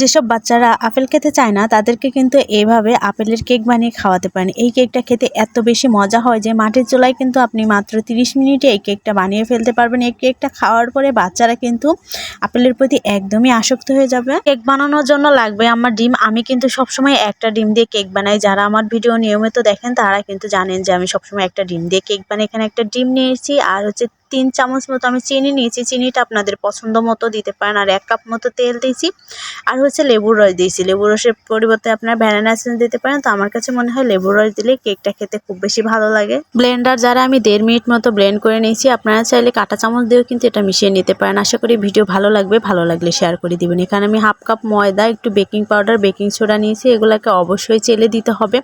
যেসব বাচ্চারা আপেল খেতে চায় না, তাদেরকে কিন্তু এইভাবে আপেলের কেক বানিয়ে খাওয়াতে পারেন। এই কেকটা খেতে এত বেশি মজা হয় যে মাটির চুলায় কিন্তু আপনি মাত্র 30 মিনিটে এই কেকটা বানিয়ে ফেলতে পারবেন। এই কেকটা খাওয়ার পরে বাচ্চারা কিন্তু আপেলের প্রতি একদমই আসক্ত হয়ে যাবে। কেক বানানোর জন্য লাগবে আমার ডিম। আমি কিন্তু সবসময় একটা ডিম দিয়ে কেক বানাই। যারা আমার ভিডিও নিয়মিত দেখেন, তারা কিন্তু জানেন যে আমি সবসময় একটা ডিম দিয়ে কেক বানাই। এখানে একটা ডিম নিয়েছি আর হচ্ছে তিন চামচ মতো আমি চিনি নিয়েছি। চিনিটা আপনাদের পছন্দ মতো দিতে পারেন। আর এক কাপ মতো তেল দিয়েছি। আর হচ্ছে লেবুর রস দিয়েছি। লেবুর রসের পরিবর্তে আপনার ভ্যানিলা এসেন্স দিতে পারেন। তো আমার কাছে মনে হয় লেবুর রস দিলে কেকটা খেতে খুব বেশি ভালো লাগে। ব্লেন্ডার যারা আমি দেড় মিনিট মতো ব্লেন্ড করে নিয়েছি, আপনারা চাইলে কাঁটা চামচ দিয়েও কিন্তু এটা মিশিয়ে নিতে পারেন। আশা করি ভিডিও ভালো লাগবে। ভালো লাগলে শেয়ার করে দিবেন। এখানে আমি হাফ কাপ ময়দা, একটু বেকিং পাউডার বেকিং সোডা নিয়েছি। এগুলোকে অবশ্যই চেলে দিতে হবে।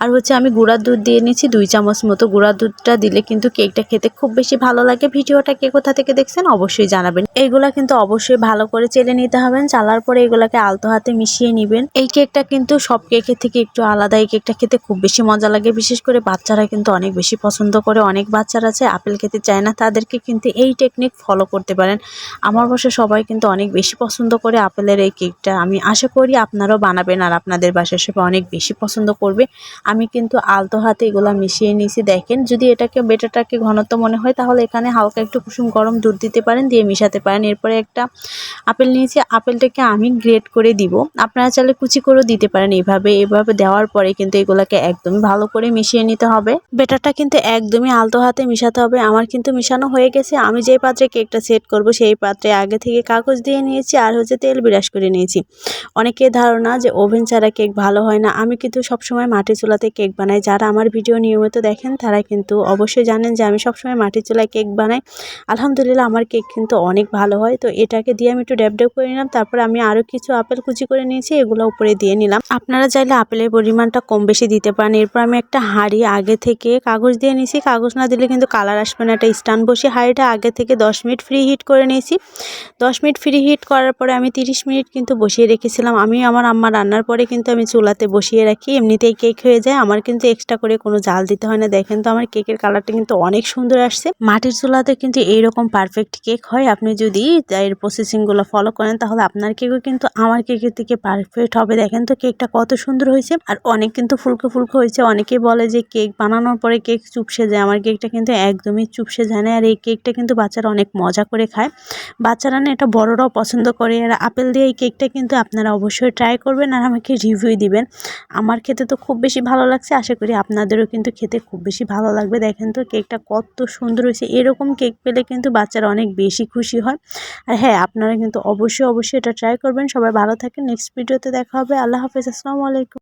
আর হচ্ছে আমি গুঁড়ার দুধ দিয়ে নিয়েছি। দুই চামচ মতো গুঁড়ার দুধটা দিলে কিন্তু কেকটা খেতে খুব বেশি ভালো লাগে। ভিডিওটা কে কোথা থেকে দেখছেন অবশ্যই জানাবেন। এইগুলা কিন্তু অবশ্যই ভালো করে চেলে নিতে হবে, চালার পরে এগুলাকে আলতো হাতে মিশিয়ে নেবেন। এই কেকটা কিন্তু সব কেকের থেকে একটু আলাদা, এই কেকটা খেতে খুব বেশি মজা লাগে। বিশেষ করে বাচ্চারা কিন্তু অনেক বেশি পছন্দ করে, অনেক বাচ্চারা আছে, আপেল খেতে চায় না, তাদেরকে কিন্তু এই টেকনিক ফলো করতে পারেন। আমার বাসায় সবাই কিন্তু অনেক বেশি পছন্দ করে আপেলের এই কেকটা। আমি আশা করি আপনারাও বানাবেন আর আপনাদের বাসায় সবাই অনেক বেশি পছন্দ করবে। আমি কিন্তু আলতো হাতে এগুলা মিশিয়ে নিয়েছি, দেখেন। যদি এটাকে বেটারটাকে ঘনত্ব মনে হয়, তাহলে এখানে হালকা একটু কুসুম গরম দুধ দিতে পারেন, দিয়ে মিশাতে পারেন। এরপরে একটা আপেল নিয়েছি, আপেলটাকে আমি গ্রেট করে দিব। আপনারা চাইলে কুচি করেও দিতে পারেন এইভাবে। এভাবে দেওয়ার পরে কিন্তু এগুলোকে একদমই ভালো করে মিশিয়ে নিতে হবে। বেটারটা কিন্তু একদমই আলতো হাতে মিশাতে হবে। আমার কিন্তু মিশানো হয়ে গেছে। আমি যেই পাত্রে কেকটা সেট করব, সেই পাত্রে আগে থেকে কাগজ দিয়ে নিয়েছি আর হচ্ছে তেল বিরাস করে নিয়েছি। অনেকের ধারণা যে ওভেন ছাড়া কেক ভালো হয় না। আমি কিন্তু সবসময় মাটির চুলাতে কেক বানাই। যারা আমার ভিডিও নিয়মিত দেখেন, তারা কিন্তু অবশ্যই জানেন যে আমি সবসময় মাটির চুলায় কেক বানাই আলহামদুলিল্লাহ আমার কেক কিন্তু অনেক ভালো হয়। তো এটাকে দিয়ে আমি একটু ড্যাব ড্যাব করে নিলাম। তারপর আমি আরও কিছু আপেল কুচি করে নিয়েছি, এগুলো উপরে দিয়ে নিলাম। আপনারা চাইলে আপেলের পরিমাণটা কম বেশি দিতে পারেন। এরপর আমি একটা হাঁড়ি আগে থেকে কাগজ দিয়ে নিয়েছি। কাগজ না দিলে কিন্তু কালার আসবে না। একটা স্টান বসে হাঁড়িটা আগে থেকে দশ মিনিট ফ্রি হিট করে নিয়েছি। দশ মিনিট ফ্রি হিট করার পরে আমি তিরিশ মিনিট কিন্তু বসিয়ে রেখেছিলাম। আমি আমার আম্মা রান্নার পরে কিন্তু আমি চুলাতে বসিয়ে রাখি। এমনিতেই কেক হয়ে যায়। আমার কিন্তু এক্সট্রা করে কোনো জাল দিতে হয় না। দেখেন তো আমার কেকের কালারটা কিন্তু অনেক সুন্দর আসছে। মাটির চুলাতে কিন্তু এইরকম পারফেক্ট কেক হয়। আপনি যদি এর প্রসেসিংগুলো ফলো করেন, তাহলে আপনার কেকও কিন্তু আমার কেকের থেকে পারফেক্ট হবে। দেখেন তো কেকটা কত সুন্দর হয়েছে। আর অনেক কিন্তু ফুলকো ফুলকো হয়েছে। অনেকেই বলে যে কেক বানানোর পরে কেক চুপসে যায় আমার কেকটা কিন্তু একদমই চুপসে যায় না। আর এই কেকটা কিন্তু বাচ্চারা অনেক মজা করে খায়। বাচ্চারা না এটা বড়রাও পছন্দ করে। আর আপেল দিয়ে এই কেকটা কিন্তু আপনারা অবশ্যই ট্রাই করবেন আর আমাকে রিভিউ দিবেন। আমার খেতে তো খুব বেশি ভালো লাগছে। আশা করি আপনাদেরও কিন্তু খেতে খুব বেশি ভালো লাগবে। দেখেন তো কেকটা কত সুন্দর হয়েছে। এরকম কেক পেলে কিন্তু বাচ্চারা অনেক বেশি খুশি হয়। আর হ্যাঁ আপনারা কিন্তু অবশ্যই অবশ্যই এটা ট্রাই করবেন। সবাই ভালো থাকেন। নেক্সট ভিডিওতে দেখা হবে। আল্লাহ হাফেজ। আসসালামু আলাইকুম।